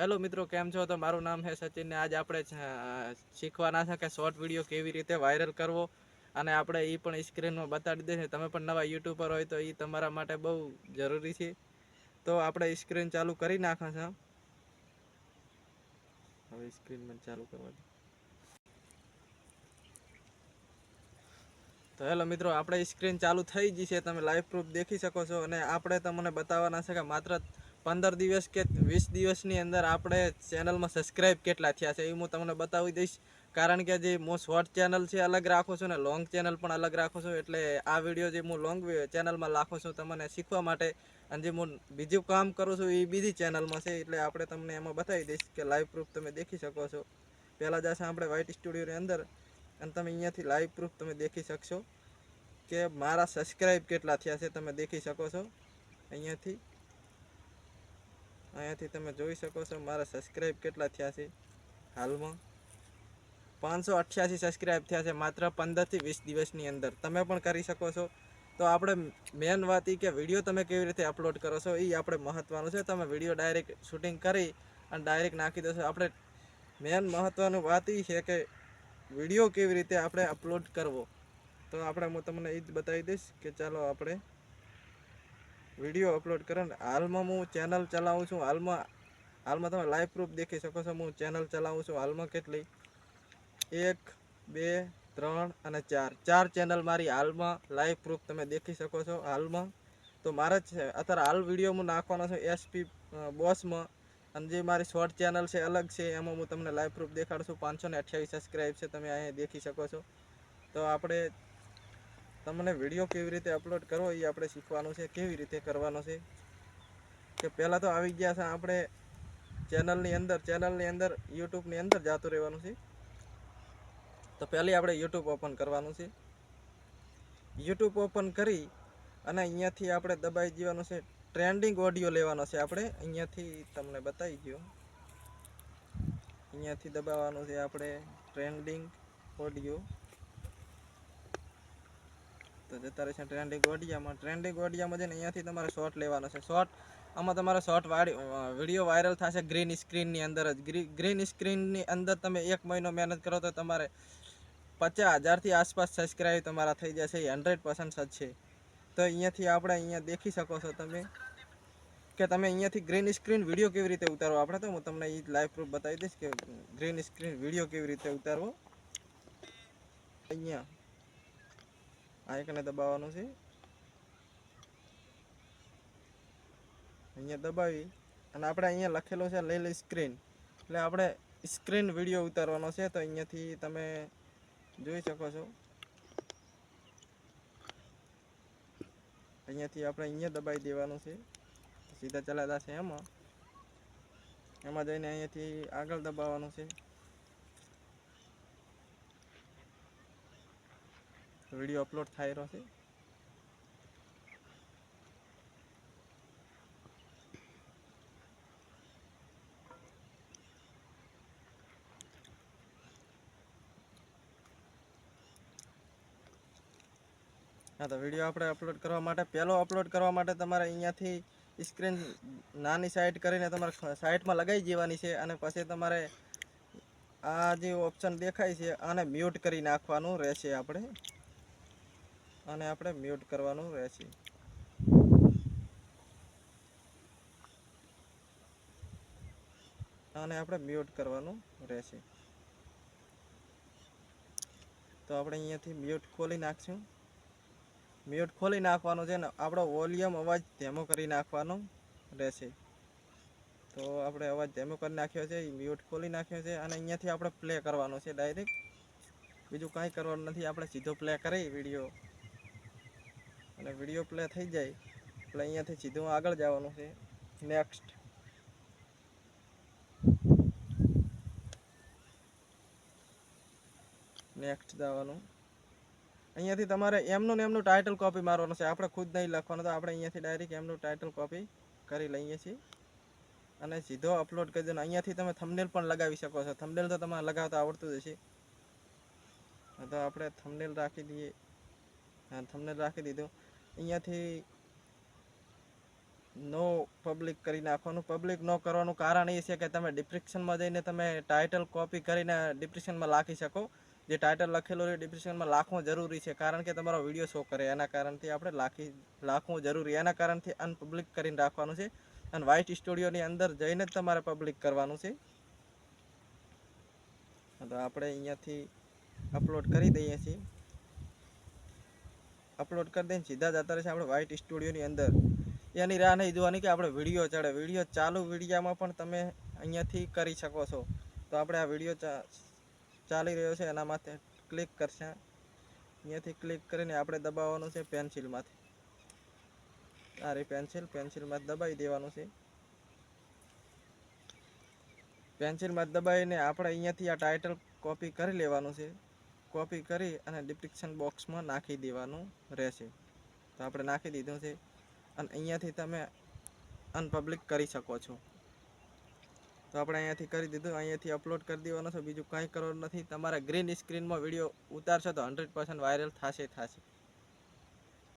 Hello મિત્રો, કેમ છો? તો મારું નામ છે સચિન ને આજ આપણે શીખવાના છે કે શોર્ટ વીડિયો કેવી રીતે વાયરલ કરવો. અને આપણે એ પણ સ્ક્રીનમાં બતાડી દઈએ. તમે પણ નવા યુટ્યુબર હોય તો એ તમારા માટે બહુ જરૂરી છે. તો આપણે સ્ક્રીન ચાલુ કરી નાખા છે. હવે સ્ક્રીન પણ ચાલુ કરવા. તો હેલો મિત્રો, આપણે સ્ક્રીન ચાલુ થઈ ગઈ છે. તમે લાઈવ પ્રૂફ દેખી શકો છો. અને આપણે તમને બતાવવાના છે કે માત્ર પંદર દિવસ કે વીસ દિવસની અંદર આપણે ચેનલમાં સબસ્ક્રાઈબ કેટલા થયા છે એ હું તમને બતાવી દઈશ. કારણ કે જે હું શોર્ટ ચેનલ છે અલગ રાખું છું ને લોંગ ચેનલ પણ અલગ રાખું છું. એટલે આ વીડિયો જે હું લોંગ ચેનલમાં રાખું છું તમને શીખવા માટે. અને જે હું બીજું કામ કરું છું એ બીજી ચેનલમાં છે. એટલે આપણે તમને એમાં બતાવી દઈશ કે લાઈવ પ્રૂફ તમે દેખી શકો છો. પહેલાં જશે આપણે વ્હાઇટ સ્ટુડિયોની અંદર. અને તમે અહીંયાથી લાઈવ પ્રૂફ તમે દેખી શકશો કે મારા સબસ્ક્રાઈબ કેટલા થયા છે તમે દેખી શકો છો અહીંયાથી. અહીંયાથી તમે જોઈ શકો છો મારા સબસ્ક્રાઈબ કેટલા થયા છે હાલમાં. પાંચસો અઠ્યાસી સબસ્ક્રાઈબ થયા છે, માત્ર પંદરથી વીસ દિવસની અંદર. તમે પણ કરી શકો છો. તો આપણે મેન વાત એ કે વીડિયો તમે કેવી રીતે અપલોડ કરો છો એ આપણે મહત્ત્વનું છે. તમે વીડિયો ડાયરેક્ટ શૂટિંગ કરી અને ડાયરેક્ટ નાખી દેશો આપણે મેન મહત્ત્વનું વાત એ છે કે વીડિયો કેવી રીતે આપણે અપલોડ કરવો. તો આપણે હું તમને એ જ બતાવી દઈશ કે ચાલો આપણે વીડિયો અપલોડ કરે ને, હાલમાં હું ચેનલ ચલાવું છું. હાલમાં હાલમાં તમે લાઈવ પ્રૂફ દેખી શકો છો. હું ચેનલ ચલાવું છું. હાલમાં કેટલી? એક, બે, ત્રણ અને ચાર. ચાર ચેનલ મારી હાલમાં લાઈવ પ્રૂફ તમે દેખી શકો છો. હાલમાં તો મારે જ અત્યારે હાલ વીડિયો હું નાખવાનો છું એસપી બોસમાં. અને જે મારી શોર્ટ ચેનલ છે, અલગ છે, એમાં હું તમને લાઈવ પ્રૂફ દેખાડું છું. પાંચસો ને અઠ્યાવીસ સબસ્ક્રાઈબ છે. તમે અહીંયા દેખી શકો છો. તો આપણે તમને વીડિયો કેવી રીતે અપલોડ કરવો એ આપણે શીખવાનું છે, કેવી રીતે કરવાનો છે? કે પહેલાં તો આવી ગયા છે, આપણે ચેનલની અંદર ચેનલની અંદર, યુટ્યુબની અંદર જતું રહેવાનું છે. તો પહેલી આપણે યુટ્યુબ ઓપન કરવાનું છે. યુટ્યુબ ઓપન કરી અને અહીંયાથી આપણે દબાઈ જવાનું છે. ટ્રેન્ડિંગ ઓડિયો લેવાનો છે આપણે. અહીંયાથી તમને બતાવી ગયો. અહીંયાથી દબાવવાનું છે આપણે ટ્રેન્ડિંગ ઓડિયો. તો જતા રહેશે ટ્રેન્ડિંગ ઓડિયામાં ટ્રેન્ડિંગ ઓડિયામાં જઈને અહીંયાથી તમારે શોર્ટ લેવાનો છે. શોર્ટ આમાં તમારે શોર્ટ વીડિયો વાયરલ થશે ગ્રીન સ્ક્રીનની અંદર જ. ગ્રીન સ્ક્રીનની અંદર તમે એક મહિનો મહેનત કરો તો તમારે પચાસ હજારથી આસપાસ સબસ્ક્રાઈબ તમારા થઈ જશે, એ હંડ્રેડ પર્સન્ટ જ છે. તો અહીંયાથી આપણે અહીંયા દેખી શકો છો તમે કે તમે અહીંયાથી ગ્રીન સ્ક્રીન વીડિયો કેવી રીતે ઉતારવો? આપણે તો હું તમને એ લાઈવ પ્રૂફ બતાવી દઈશ કે ગ્રીન સ્ક્રીન વીડિયો કેવી રીતે ઉતારવો? અહીંયા. આ દબાવવાનું છે. અહીંયા દબાવી અને આપણે અહીંયા લખેલું છે લઈ લઈ સ્ક્રીન એટલે આપણે સ્ક્રીન વીડિયો ઉતારવાનો છે તો અહીંયાથી તમે જોઈ શકો છો. અહીંયાથી આપણે અહીંયા દબાવી દેવાનું છે. સીધા ચલાતા છે એમાં. એમાં જઈને અહીંયાથી આગળ દબાવવાનું છે. વીડિયો અપલોડ થઈ રહ્યો છે. હા, તો વીડિયો આપણે અપલોડ કરવા માટે, પહેલો અપલોડ કરવા માટે તમારે અહીંયાથી સ્ક્રીન નાની સાઈડ કરીને તમારે સાઈડમાં લગાવી દેવાની છે અને પછી તમારે આ જે ઓપ્શન દેખાય છે આને મ્યુટ કરી નાખવાનું રહેશે આપણે. અને આપણે મ્યુટ કરવાનું રહેશે. અને આપણે મ્યુટ કરવાનું રહેશે. તો આપણે અહીંયાથી મ્યુટ ખોલી નાખશું. મ્યુટ ખોલી નાખવાનું છે ને આપણો વોલ્યુમ અવાજ ધેમો કરી નાખવાનો રહેશે. તો આપણે અવાજ ધેમો કરી નાખ્યો છે મ્યુટ ખોલી નાખ્યો છે અને અહીંયાથી આપણે પ્લે કરવાનો છે ડાયરેક્ટ બીજું કાંઈ કરવાનું નથી, આપણે સીધો પ્લે કરી વીડિયો. અને વીડિયો પ્લે થઈ જાય, એટલે અહીંયાથી સીધું આગળ જવાનું છે. નેક્સ્ટ નેક્સ્ટ જવાનું. અહીંયાથી તમારે એમનું ને એમનું ટાઇટલ કોપી મારવાનું છે. આપણે ખુદ નહીં લખવાનું, તો આપણે અહીંયાથી ડાયરેક્ટ એમનું ટાઇટલ કોપી કરી લઈએ છીએ. અને સીધો અપલોડ કરી દેવાનો. અહીંયાથી તમે થમનેલ પણ લગાવી શકો છો. થમનેલ તો તમારે લગાવતા આવડતું જ હશે. તો આપણે થમનેલ રાખી દઈએ. હા થંબનેલ રાખી દીધું. અહીંયાથી નો પબ્લિક કરી નાખવાનું. પબ્લિક ન કરવાનું કારણ એ છે કે તમે ડિસ્ક્રિપ્શનમાં જઈને તમે ટાઇટલ કોપી કરીને ડિસ્ક્રિપ્શનમાં લાખી શકો. જે ટાઇટલ લખેલું હોય ડિસ્ક્રિપ્શનમાં લાખવું જરૂરી છે કારણ કે તમારો વીડિયો શો કરે. એના કારણથી આપણે લાખી, લાખવું જરૂરી. એના કારણથી અનપબ્લિક કરીને રાખવાનું છે. અને વ્હાઇટ સ્ટુડિયોની અંદર જઈને જ તમારે પબ્લિક કરવાનું છે. તો આપણે અહીંયાથી અપલોડ કરી દઈએ છીએ. અપલોડ કરી દઈને સીધા જતા રહેશે આપણે વ્હાઇટ સ્ટુડિયોની અંદર. એની રાહ નહીં જોવાની કે આપણે વીડિયો ચડે. વીડિયો ચાલુ વિડીયામાં પણ તમે અહીંયાથી કરી શકો છો. તો આપણે આ વીડિયો ચાલી રહ્યો છે એના માટે ક્લિક કરશે. અહીંયાથી ક્લિક કરીને આપણે દબાવવાનું છે પેન્સિલમાંથી આ પેન્સિલ પેન્સિલમાં દબાવી દેવાનું છે. પેન્સિલમાં દબાવીને આપણે અહીંયાથી આ ટાઇટલ કોપી કરી લેવાનું છે. કોપી કરી અને ડિસ્ક્રિપ્શન બોક્સમાં નાખી દેવાનું રહેશે. તો આપણે નાખી દીધું છે. અને અહીંયાથી તમે અનપબ્લિક કરી શકો છો. તો આપણે અહીંયાથી કરી દીધું. અહીંયાથી અપલોડ કરી દેવાનો છે. બીજું કંઈ કરવાનું નથી. તમારા ગ્રીન સ્ક્રીનમાં વીડિયો ઉતારશો તો હંડ્રેડ પર્સન્ટ વાયરલ થશે થશે.